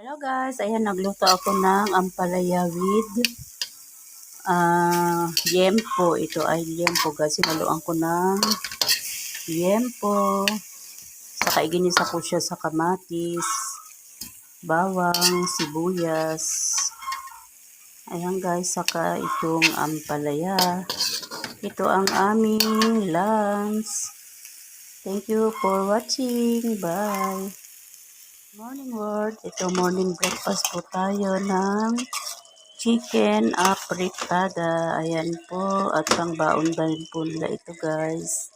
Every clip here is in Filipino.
Hello guys, ayan nagluto ako ng ampalaya with ah yempo. Ito ay yempo guys. Sinaluan ko ng yempo. Saka iginisa ko siya sa kamatis, bawang, sibuyas. Ayan guys, saka itong ampalaya. Ito ang aming lunch. Thank you for watching. Bye. Morning world. Ito morning breakfast po tayo ng chicken apritada. Ayan po. At pang baon din po nila ito guys.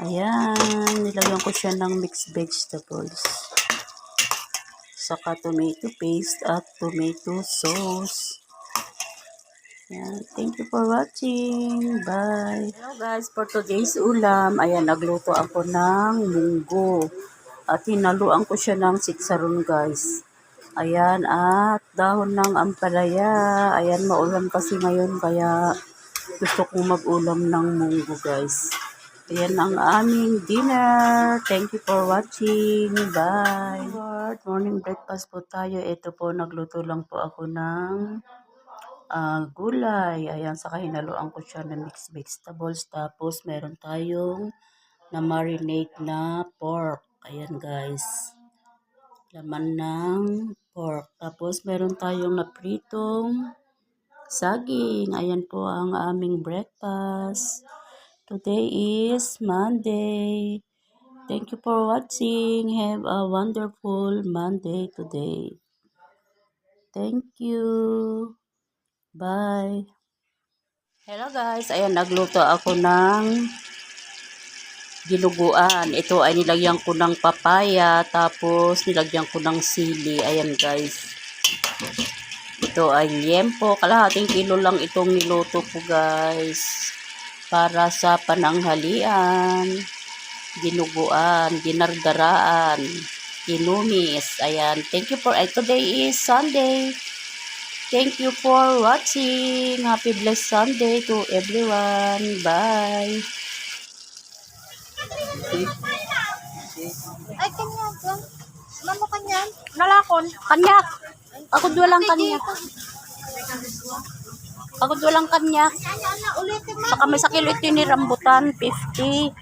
Ayan. Nilagyan ko siya ng mixed vegetables. Saka tomato paste at tomato sauce. Ayan. Thank you for watching. Bye. Hello guys. For today's ulam. Ayan. Nagluto ako ng munggo. At hinaluan ko siya ng sitsaron guys. Ayan, at dahon ng ampalaya. Ayan, maulam kasi ngayon kaya gusto kong mag-ulam ng munggo guys. Ayan ang aming dinner. Thank you for watching. Bye. Good morning breakfast po tayo. Ito po, nagluto lang po ako ng ah, gulay. Ayan, saka hinaluan ko siya ng mixed vegetables. Tapos, meron tayong na marinate na pork. Ayan guys. Laman ng pork. Tapos meron tayong napritong saging. Ayan po ang aming breakfast. Today is Monday. Thank you for watching. Have a wonderful Monday today. Thank you. Bye. Hello guys. Ayan, nagluto ako ng dinuguan. Ito ay nilagyan ko ng papaya, tapos nilagyan ko ng sili. Ayan guys. Ito ay yempo. Kalahating kilo lang itong niluto ko guys. Para sa pananghalian. Dinuguan, dinardaraan, kinumis. Ayan. Thank you for, uh, today is Sunday. Thank you for watching. Happy blessed Sunday to everyone. Bye. Ay, kanya ka. Mamo kanya. Nalakon. Kanyak. Ako walang kanyak. Ako walang kanyak. Ano, ano. Saka may sa kilo ito ni rambutan, 50.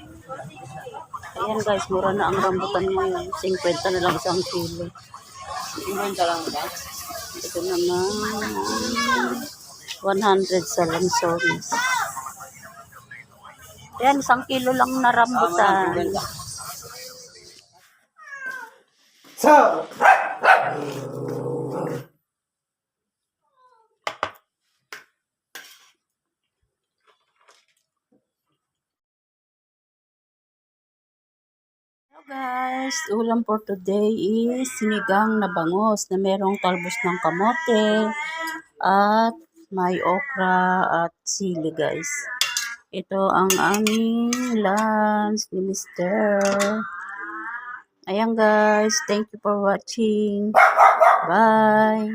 Ayan guys, mura na ang rambutan ngayon. 50 na lang isang kilo. 50 lang ba? Ito naman, 100 sa lansones. Ayan, isang kilo lang na rambutan. So, Hello guys, ulam for today is sinigang na bangos na merong talbos ng kamote at may okra at sili guys. Ito ang aming lunch ni Mr. Ayan guys, thank you for watching. Bye!